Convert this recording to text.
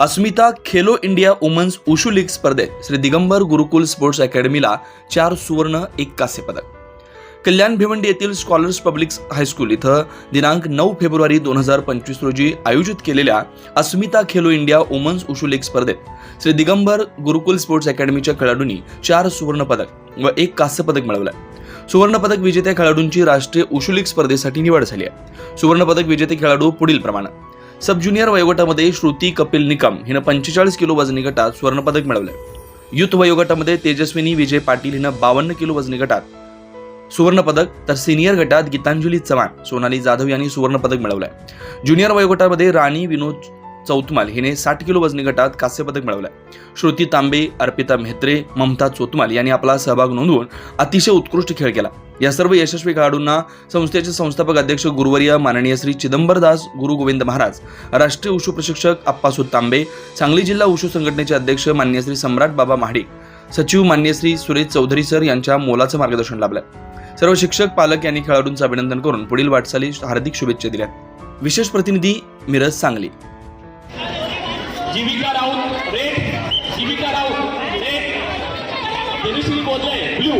Asmita Khelo India women's wushu league स्पर्धेत Shri Digambar Gurukul sports अकॅडमीला चार सुवर्ण एक कांस्य पदक. कल्याण भिवंडी येथील स्कॉलर्स पब्लिक हायस्कूल इथं दिनांक नऊ फेब्रुवारी दोन हजार पंचवीस रोजी आयोजित केलेल्या Asmita Khelo India women's wushu league स्पर्धेत श्री दिगंबर गुरुकुल स्पोर्ट्स अकॅडमीच्या खेळाडूंनी चार सुवर्ण पदक व एक कांस्य पदक मिळवलं सुवर्णपदक विजेत्या खेळाडूंची राष्ट्रीय उशू लीग स्पर्धेसाठी निवड झाली आहे. सुवर्णपदक विजेते खेळाडू पुढील प्रमाणे. सब ज्युनियर वयोगटामध्ये श्रुती कपिल निकम हिनं पंचेचाळीस किलो वजनी गटात सुवर्णपदक मिळवलं. युथ वयोगटामध्ये तेजस्विनी विजय पाटील हिनं बावन्न किलो वजनी गटात सुवर्णपदक तर सिनियर गटात गीतांजली चव्हाण सोनाली जाधव यांनी सुवर्णपदक मिळवलंय. ज्युनियर वयोगटामध्ये राणी विनोद चौतमाल हिने साठ किलो वजनी गटात कांस्यपदक मिळवलंय. श्रुती तांबे अर्पिता मेहत्रे ममता चोतमाल यांनी आपला सहभाग नोंदवून अतिशय उत्कृष्ट खेळ केला. या सर्व यशस्वी खेळाडूंना संस्थेचे संस्थापक अध्यक्ष गुरुवर्य माननीय श्री चिदंबरदास गुरु गोविंद महाराज राष्ट्रीय उशू प्रशिक्षक अप्पासू तांबे सांगली जिल्हा उशू संघटनेचे अध्यक्ष मान्य श्री सम्राट बाबा महाडिक सचिव मान्य श्री सुरेश चौधरी सर यांच्या मोलाचं मार्गदर्शन लाभलंय. सर्व शिक्षक पालक यांनी खेळाडूंचं अभिनंदन करून पुढील वाटचाली हार्दिक शुभेच्छा दिल्या विशेष प्रतिनिधी मिरज सांगली. জীবিকা রাউত রেড জীবিকা রাউত রেড তেজস্বী বদলে ব্লু